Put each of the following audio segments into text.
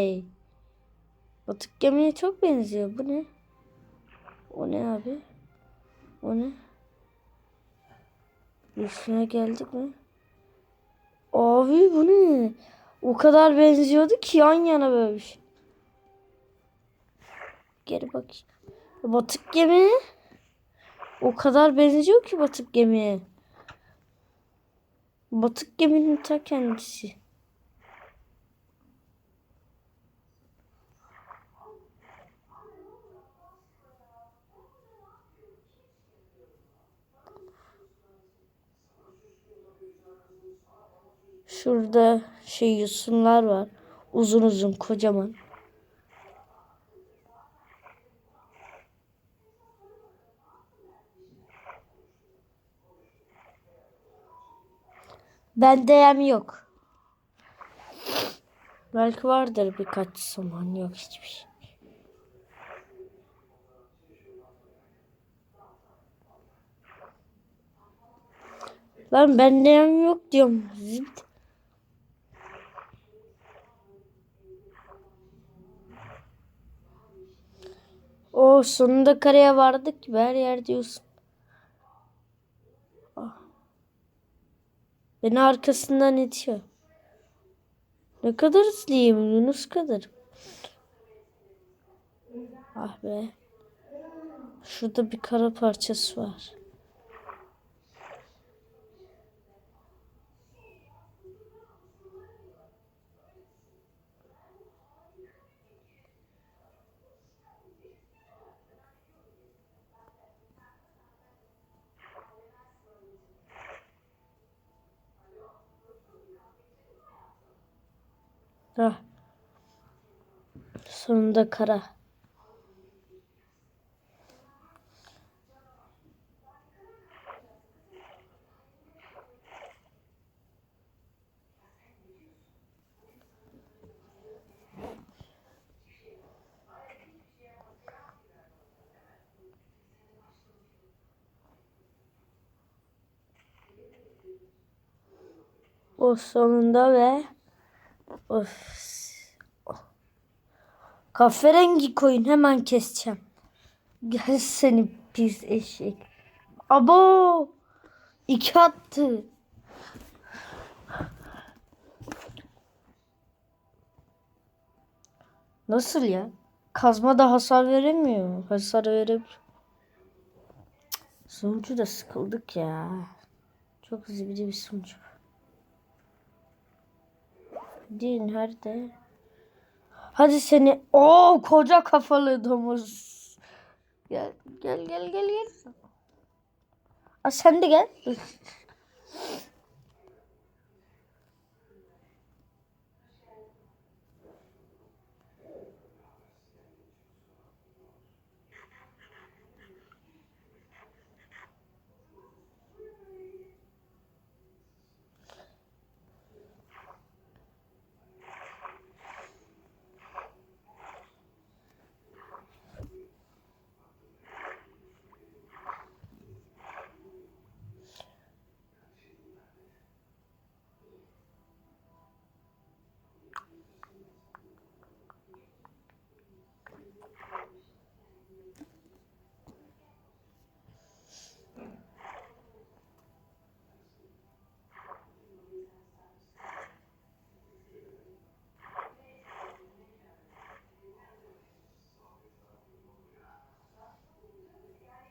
Hey. Batık gemiye çok benziyor. Bu ne? O ne abi? O ne? Üstüne geldik mi? Abi bu ne? O kadar benziyordu ki yan yana böyle bir şey. Geri bakayım. Batık gemi. O kadar benziyor ki batık gemiye. Batık geminin ta kendisi. Şurada şey yosunlar var. Uzun uzun kocaman. Bende yem yok. Belki vardır birkaç saman yok hiçbir şey. Lan bende yem yok diyorum. Zıt. O sonunda karaya vardık ki her yer diyorsun. Ah. Beni arkasından itiyor. Ne kadar hızlıyım Yunus kadar. Ah be. Şurada bir kara parçası var. Hah. Sonunda kara. O sonunda ve of. Kahverengi koyun hemen keseceğim. Gel seni pis eşek. Abo! İki attı. Nasıl ya? Kazma da hasar veremiyor. Hasar verip Sonucu da sıkıldık ya. Çok zibidi bir sonuç. Din nerede? Hadi seni. Oo koca kafalı domuz. Gel gel gel gel gel. Aa, sen de gel.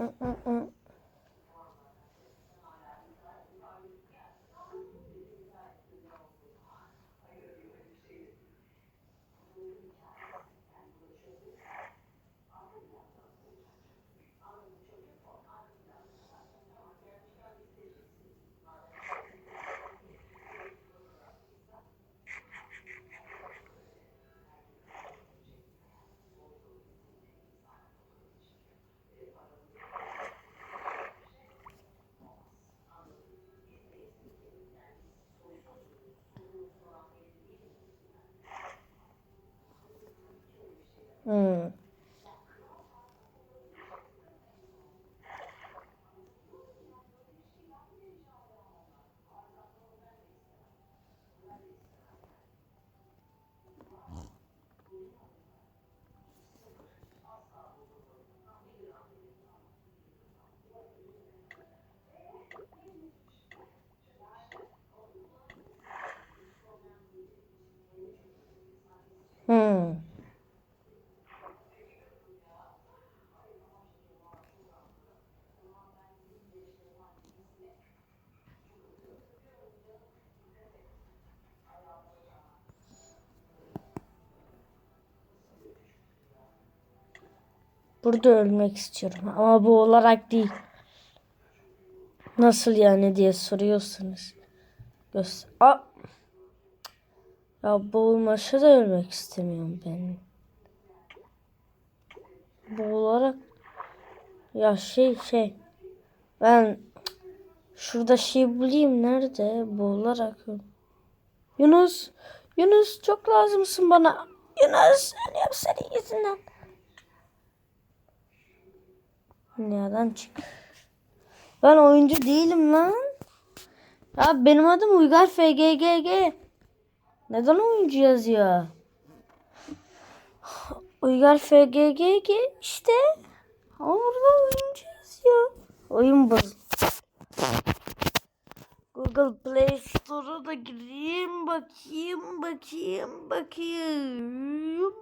Mm-mm. 嗯，Burada ölmek istiyorum ama bu olarak değil. Nasıl yani diye soruyorsunuz. Göster. Aa! Ya boğulmaşa da ölmek istemiyorum ben. Boğularak ya şey şey ben şurada şey bulayım nerede boğularak Yunus Yunus çok lazımsın bana Yunus hep senin yüzünden Dünyadan çık Ben oyuncu değilim lan Ya benim adım Uygar FGGG Neden oyuncu yazıyor? Uygar FGGG işte. Ama burada oyuncu yazıyor. Oyun bozuldu. Google Play Store'a da gireyim bakayım bakayım bakayım.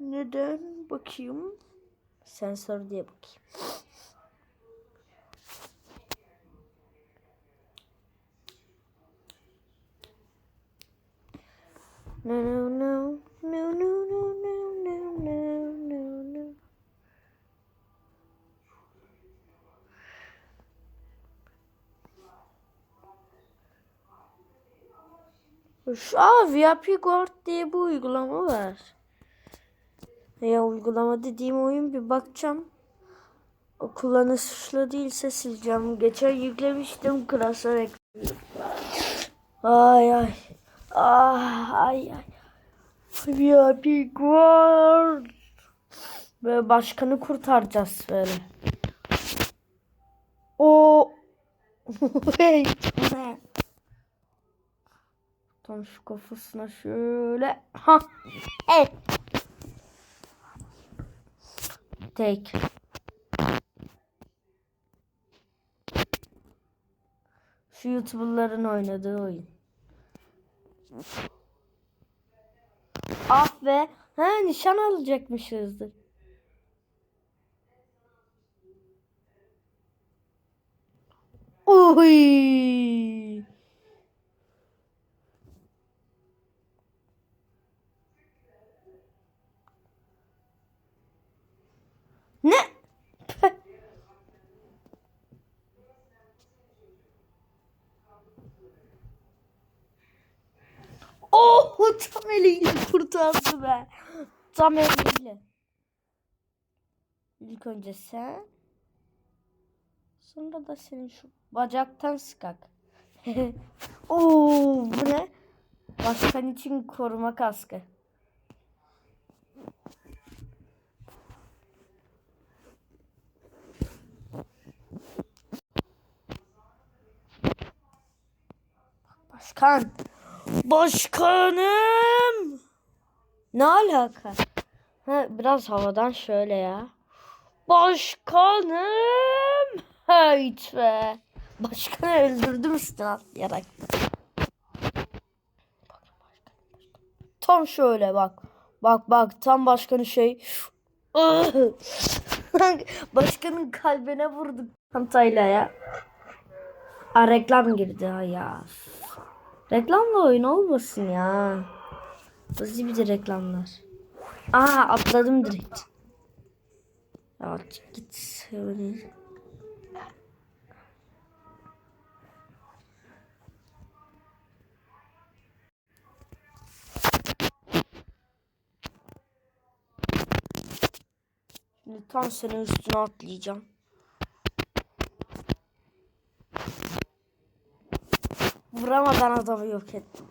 Neden bakayım? Sensör diye bakayım. No no no no no no no no no no no. Aa, VIP Guard diye bir uygulama var. Ya uygulama dediğim oyun bir bakacağım. O kullanışlı değilse sileceğim. Geçen yüklemiştim klasör ekliyorum. Ay ay. Ah, ay ay. VIP Guard. Böyle başkanı kurtaracağız böyle. O Hey. Tam şu kafasına şöyle. Ha. Evet. Tek. Şu YouTuber'ların oynadığı oyun. Ah be. Ha nişan alacakmışızdır. Oy. Ne? Oh tam eliyle kurtardı be. Tam eliyle. İlk önce sen. Sonra da senin şu bacaktan sıkak. Oo bu ne? Başkan için koruma kaskı. Başkan. Başkanım. Ne alaka? Ha, biraz havadan şöyle ya. Başkanım. Hayt be. Başkanı öldürdüm üstüne atlayarak. Tam şöyle bak. Bak bak tam başkanı şey. Başkanın kalbine vurduk çantayla ya. Aa, reklam girdi ha ya. Reklamla oyun olmasın ya. Hızlı bir de reklamlar. Aa atladım direkt. Ya git. Öyle. Şimdi tam senin üstüne atlayacağım. vuramadan adamı yok ettim.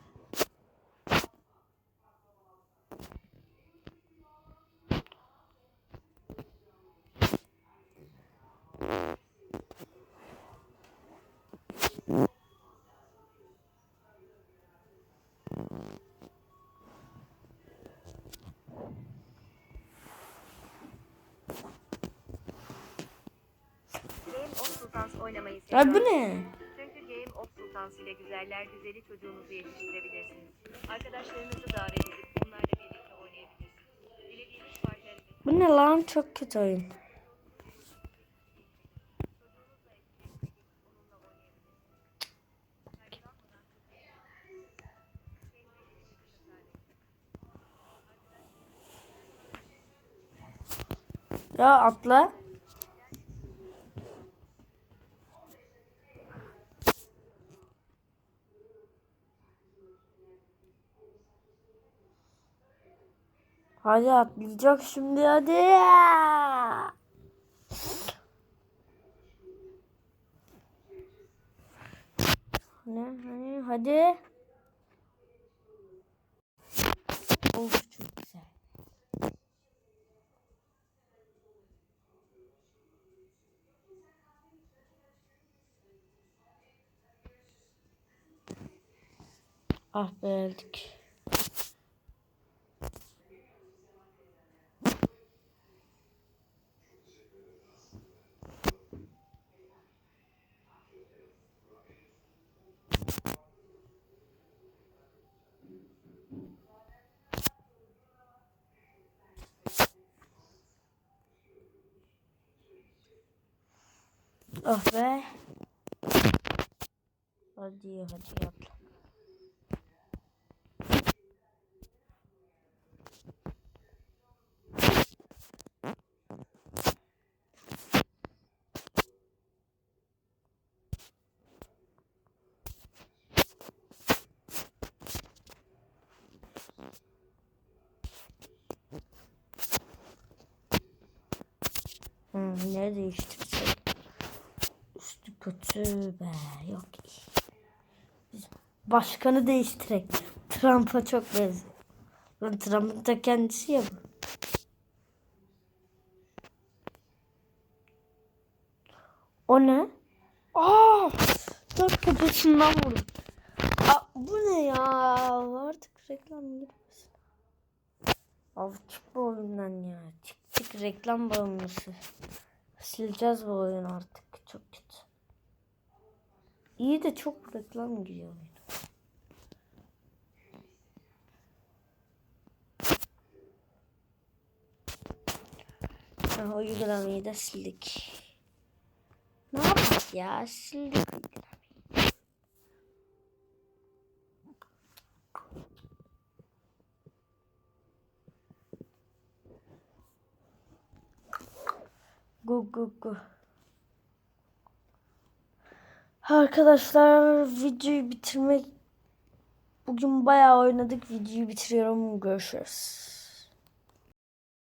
Ya bu ne? İle güzeller güzeli çocuğunuzu yetiştirebilirsiniz. Arkadaşlarınızı davet edip onlarla birlikte oynayabilirsiniz. Dilediğiniz partneri Bu ne lan çok kötü oyun. Ya atla. Hadi atlayacak şimdi hadi. Ne hani hadi. Of çok Ah be öldük. Ah be. Hadi hadi atla. Ne değiştirsek? Üstü kötü be. Yok iyi. Biz başkanı değiştirek. Trump'a çok benziyor. Lan Trump'ın da kendisi ya bu. O ne? Aa! Dört kafasından vurdum. Aa, bu ne ya? Artık reklam girmesin. Abi çık bu oyundan ya. Çık çık reklam bağımlısı. Sileceğiz bu oyunu artık. Çok kötü. İyi de çok reklam giriyor oyuna. Ha, uygulamayı da sildik. Ne yaptık ya? Sildik Gu gu. Arkadaşlar videoyu bitirmek bugün bayağı oynadık. Videoyu bitiriyorum. Görüşürüz.